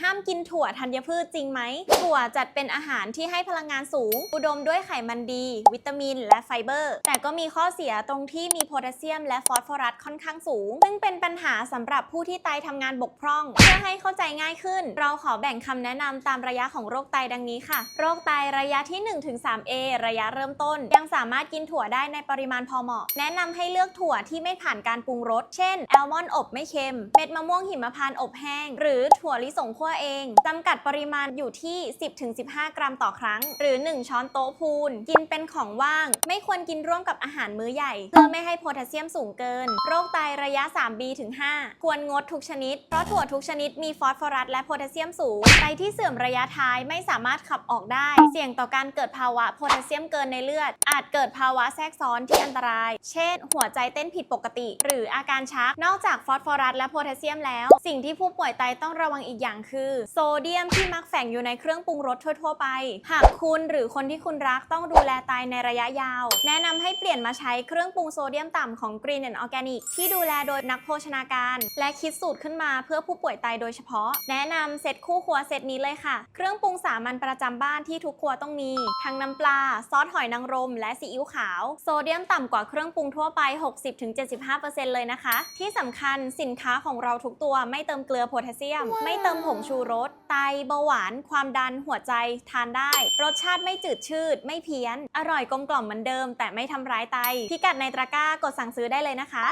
ห้ามกินถั่วธัญพืชจริงไหม ถั่วจัดเป็นอาหารที่ให้พลังงานสูง อุดมด้วยไขมันดี วิตามิน และไฟเบอร์ แต่ก็มีข้อเสียตรงที่มีโพแทสเซียมและฟอสฟอรัสค่อนข้างสูง ซึ่งเป็นปัญหาสำหรับผู้ที่ไตทำงานบกพร่อง เพื่อให้เข้าใจง่ายขึ้น เราขอแบ่งคำแนะนำตามระยะของโรคไตดังนี้ค่ะ โรคไตระยะที่ 1-3A ระยะเริ่มต้น ยังสามารถกินถั่วได้ในปริมาณพอเหมาะ แนะนำให้เลือกถั่วที่ไม่ผ่านการปรุงรส เช่นแอลมอนด์อบไม่เค็ม เม็ดมะม่วงหิมพานต์อบแห้ง หรือถั่วลิสงคั่วเองจำกัดปริมาณอยู่ที่ 10-15 กรัมต่อครั้ง หรือ 1 ช้อนโต๊ะพูน กินเป็นของว่าง ไม่ควรกินร่วมกับอาหารมื้อใหญ่ เพื่อไม่ให้โพแทสเซียมสูงเกิน โรคไตระยะ 3B ถึง 5 ควรงดทุกชนิด เพราะถั่วทุกชนิดมีฟอสฟอรัสและโพแทสเซียมสูง ไตที่เสื่อมระยะท้ายไม่สามารถขับออกได้ เสี่ยงต่อการเกิดภาวะโพแทสเซียมเกินในเลือด อาจเกิดภาวะแทรกซ้อนที่อันตราย เช่น หัวใจเต้นผิดปกติ หรืออาการชัก นอกจากฟอสฟอรัสและโพแทสเซียมแล้ว สิ่งที่ผู้ป่วยไตต้องระวังอีกอย่างคือโซเดียมที่มักแฝงอยู่ในเครื่องปรุงรสทั่ว ๆ ไป หากคุณหรือคนที่คุณรักต้องดูแลไตในระยะยาว แนะนำให้เปลี่ยนมาใช้เครื่องปรุงโซเดียมต่ำของ Green and Organic ที่ดูแลโดยนักโภชนาการ และคิดสูตรขึ้นมาเพื่อผู้ป่วยไตโดยเฉพาะ แนะนำเซตคู่ครัวเซตนี้เลยค่ะ เครื่องปรุงสามัญประจำบ้านที่ทุกครัวต้องมี ทั้งน้ำปลา ซอสหอยนางรม และซีอิ๊วขาว โซเดียมต่ำกว่าเครื่องปรุงทั่วไป 60-75%เลยนะคะ ที่สำคัญสินค้าของเราทุกตัวไม่เติมเกลือโพแทสเซียม ไม่เติมมผงชูรส ไตเบาหวาน ความดันหัวใจทานได้ รสชาติไม่จืดชืด ไม่เพี้ยน อร่อยกลมกล่อมเหมือนเดิม แต่ไม่ทำร้ายไต พิกัดในตะกร้ากดสั่งซื้อได้เลยนะคะ